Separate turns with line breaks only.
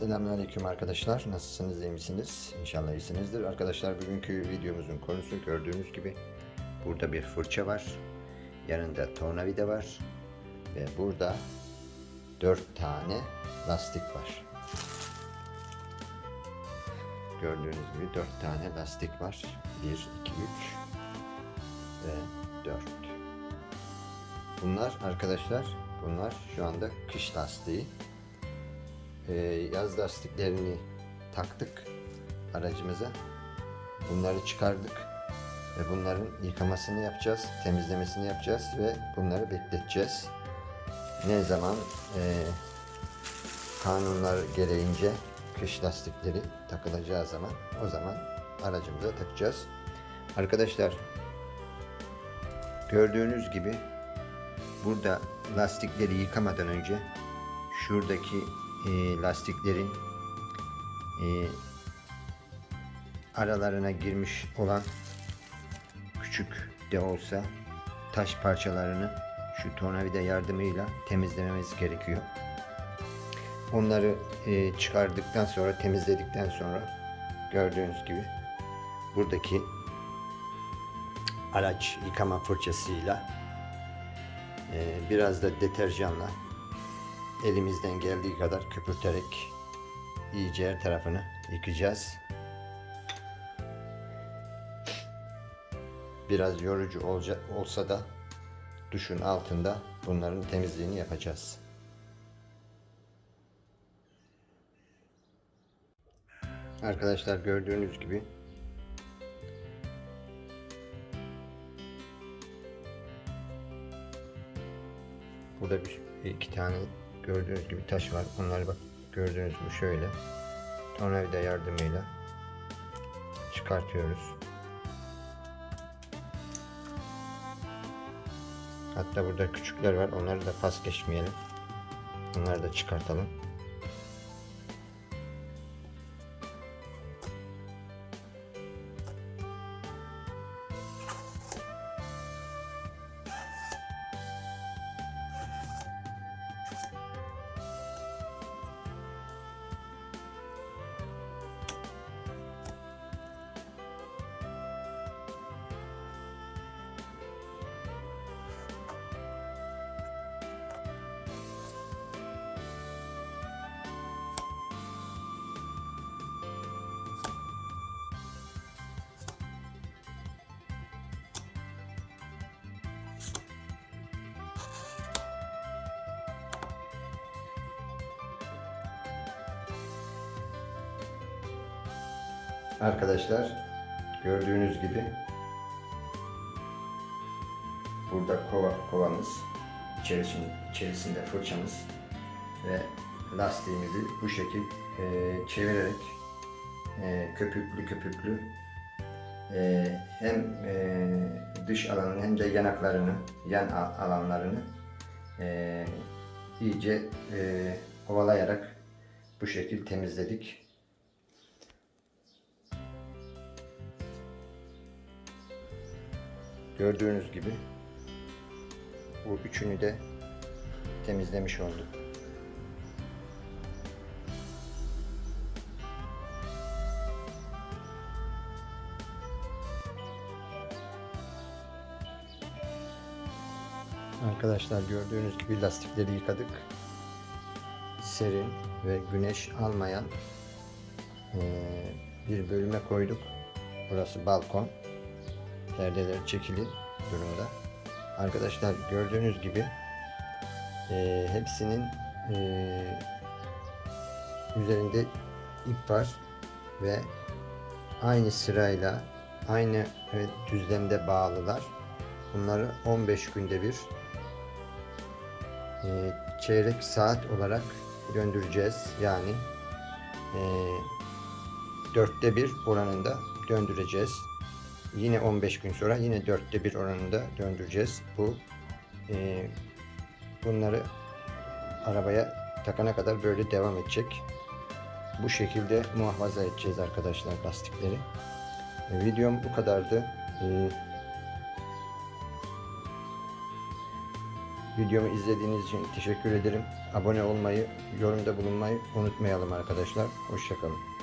Selamünaleyküm arkadaşlar. Nasılsınız, iyi misiniz? İnşallah iyisinizdir. Arkadaşlar bugünkü videomuzun konusu gördüğünüz gibi burada bir fırça var. Yanında tornavida var. Ve burada dört tane lastik var. Gördüğünüz gibi dört tane lastik var. 1, 2, 3 ve 4. Bunlar arkadaşlar, bunlar şu anda kış lastiği. Ee, yaz lastiklerini taktık aracımıza. Bunları çıkardık ve bunların yıkamasını yapacağız, temizlemesini yapacağız ve bunları bekleteceğiz. Ne zaman e, kanunlar gereğince kış lastikleri takılacağı zaman o zaman aracımıza takacağız. Arkadaşlar gördüğünüz gibi burada lastikleri yıkamadan önce şuradaki e, lastiklerin e, aralarına girmiş olan küçük de olsa taş parçalarını şu tornavida yardımıyla temizlememiz gerekiyor. Onları e, çıkardıktan sonra temizledikten sonra gördüğünüz gibi buradaki araç yıkama fırçasıyla e, biraz da deterjanla elimizden geldiği kadar köpürterek iyice her tarafını yıkayacağız. Biraz yorucu olca, olsa da duşun altında bunların temizliğini yapacağız. Arkadaşlar gördüğünüz gibi Burada bir iki tane gördüğünüz gibi taş var. Onları bak gördüğünüz gibi şöyle tornavida yardımıyla çıkartıyoruz. Hatta burada küçükler var. Onları da pas geçmeyelim. Onları da çıkartalım. Arkadaşlar gördüğünüz gibi burada kova kovamız içerisinde, içerisinde fırçamız ve lastiğimizi bu şekil e, çevirerek e, köpüklü köpüklü e, hem e, dış alanını hem de yanaklarını yan alanlarını e, iyice e, ovalayarak bu şekil temizledik. Gördüğünüz gibi bu üçünü de temizlemiş olduk. Arkadaşlar gördüğünüz gibi lastikleri yıkadık. Serin ve güneş almayan bir bölüme koyduk. Burası balkon perdeler çekili durumda. Arkadaşlar gördüğünüz gibi e, hepsinin e, üzerinde ip var ve aynı sırayla aynı düzlemde bağlılar. Bunları 15 günde bir e, çeyrek saat olarak döndüreceğiz. Yani e, dörtte bir oranında döndüreceğiz. Yine 15 gün sonra yine dörtte bir oranında döndüreceğiz. Bu e, bunları arabaya takana kadar böyle devam edecek. Bu şekilde muhafaza edeceğiz arkadaşlar lastikleri. E, videom bu kadardı. E, Videomu izlediğiniz için teşekkür ederim. Abone olmayı, yorumda bulunmayı unutmayalım arkadaşlar. Hoşçakalın.